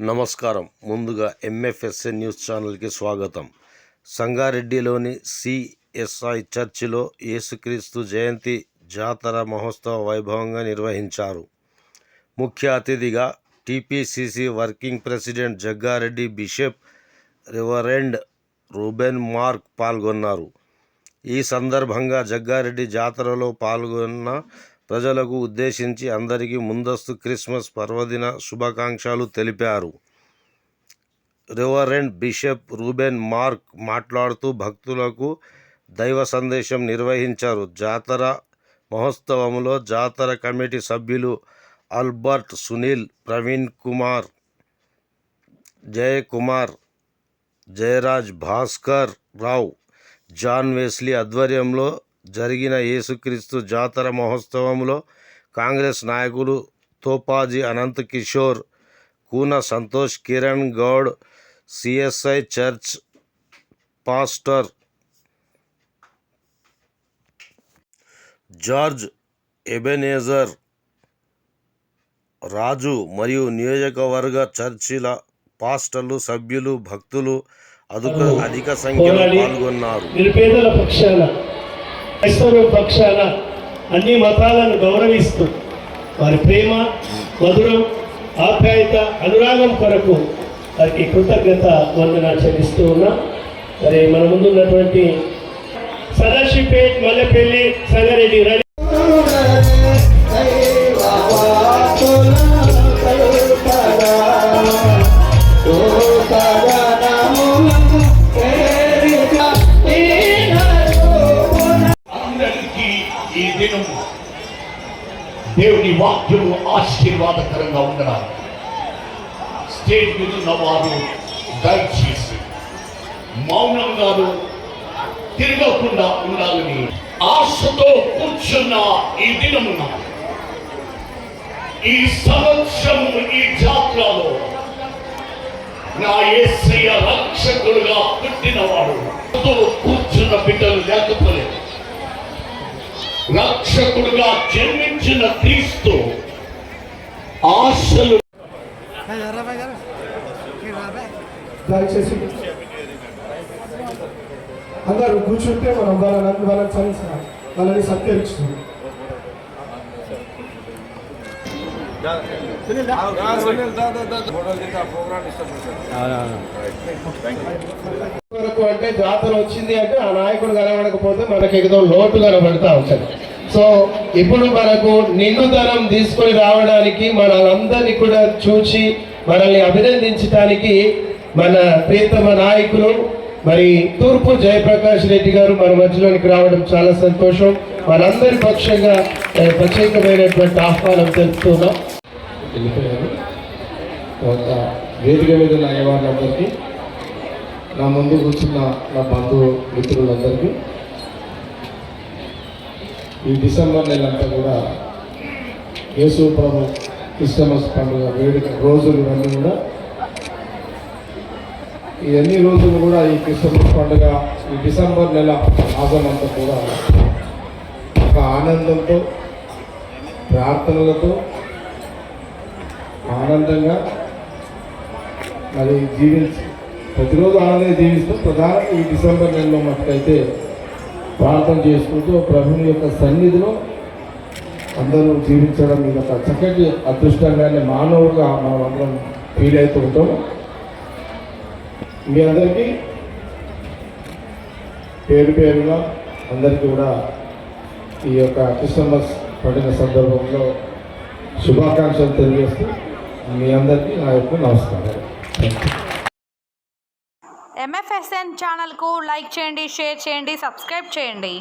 నమస్కారం. ముందుగా ఎంఎఫ్ఎస్ఎన్ న్యూస్ ఛానల్కి స్వాగతం. సంగారెడ్డిలోని సిఎస్ఐ చర్చిలో యేసుక్రీస్తు జయంతి జాతర మహోత్సవ వైభవంగా నిర్వహించారు. ముఖ్య అతిథిగా TPCC working president Jaggareddy bishop reverend Ruben Mark పాల్గొన్నారు. ఈ సందర్భంగా జగ్గారెడ్డి జాతరలో పాల్గొన్న ప్రజలకు ఉద్దేశించి అందరికీ ముందస్తు క్రిస్మస్ పర్వదిన శుభాకాంక్షలు తెలిపారు. రివరెండ్ బిషప్ రూబెన్ మార్క్ మాట్లాడుతూ భక్తులకు దైవ సందేశం నిర్వహించారు. జాతర మహోత్సవంలో జాతర కమిటీ సభ్యులు Albert Sunil Praveen Kumar Jayakumar Jayaraj Bhaskar Rao John Wesley ఆధ్వర్యంలో జరిగిన యేసుక్రీస్తు జాతర మహోత్సవంలో కాంగ్రెస్ నాయకులు Topaji Anant Kishore Koona Santosh Kiran Goud CSI church pastor George Ebenezer Raju మరియు నియోజకవర్గ చర్చిల పాస్టర్లు సభ్యులు భక్తులు అధిక అధిక సంఖ్యలో పాల్గొన్నారు. క్రైస్తవ పక్షాన అన్ని మతాలను గౌరవిస్తూ వారి ప్రేమ మధురం ఆప్యాయత అనురాగం కొరకు వారికి కృతజ్ఞత వందన చెల్లిస్తూ ఉన్నా. మరి మన ముందున్నటువంటి సదాశివపేట్ మల్లెపల్లి సంగారెడ్డి ఈ దేవుని వాక్యము ఆశీర్వాదకరంగా ఉండాలి. స్టేజ్ మీద ఉన్నవారు దయచేసి మౌనంగాను తిరగకుండా ఉండాలని ఆశతో కూర్చున్న ఈ దినమున ఈ సంవత్సరము ఈ జాతరలో నా ఏసయ్య రక్షకుడుగా పుట్టినవాడు. కూర్చున్న బిడ్డలు లేకపోలేదు. రక్షకుడుగా జన్మించిన క్రీస్తు ఆశలు దయచేసి అందరూ కూర్చుంటే మనం వాళ్ళని వాళ్ళని సరి వాళ్ళని సత్కరిస్తున్నాం వరకు అంటే జాతర వచ్చింది అంటే ఆ నాయకుడు కనబడకపోతే మనకి ఏదో లోటు కనబడతా ఉంటుంది. సో ఇప్పుడు మనకు నిండుదనం తీసుకొని రావడానికి మనలందరినీ కూడా చూసి మనల్ని అభినందించడానికి మన ప్రియతమ నాయకులు మరి తూర్పు జయప్రకాష్ రెడ్డి గారు మన మధ్యలోనికి రావడం చాలా సంతోషం. వారందరి పక్షంగా ప్రత్యేకమైనటువంటి ఆహ్వానం తెలుపుతున్నాం. తర్వాత వేదిక మీద ఉన్న అయ్యవాళ్ళందరికీ నా ముందు కూర్చున్న నా బంధు మిత్రులందరికీ ఈ డిసెంబర్ నెలంతా కూడా యేసు ప్రభు క్రిస్టమస్ పండుగ వేడుక రోజులు ఇవన్నీ కూడా ఈ అన్ని రోజులు కూడా ఈ క్రిస్టమస్ పండుగ ఈ డిసెంబర్ నెల ఆగమంతా అంతా కూడా ఒక ఆనందంతో ప్రార్థనలతో ఆనందంగా మరి జీవించి ప్రతిరోజు ఆనందంగా జీవిస్తూ ప్రధానంగా ఈ డిసెంబర్ నెలలో మటుకైతే ప్రార్థన చేసుకుంటూ ప్రభుని యొక్క సన్నిధిలో అందరూ జీవించడం ఇది ఒక చక్కటి అదృష్టంగానే మానవుడుగా మనం అందరం ఫీల్ అవుతూ ఉంటాం మీ అందరికీ పేరు పేరుగా అందరికీ కూడా ఈ యొక్క క్రిస్టమస్ పడిన సందర్భంలో శుభాకాంక్షలు తెలియజేస్తూ మీ అందరికీ నా యొక్క నమస్కారం ఎంఎఫ్ఎస్ఎన్ ఛానల్కు లైక్ చేయండి షేర్ చేయండి సబ్స్క్రైబ్ చేయండి.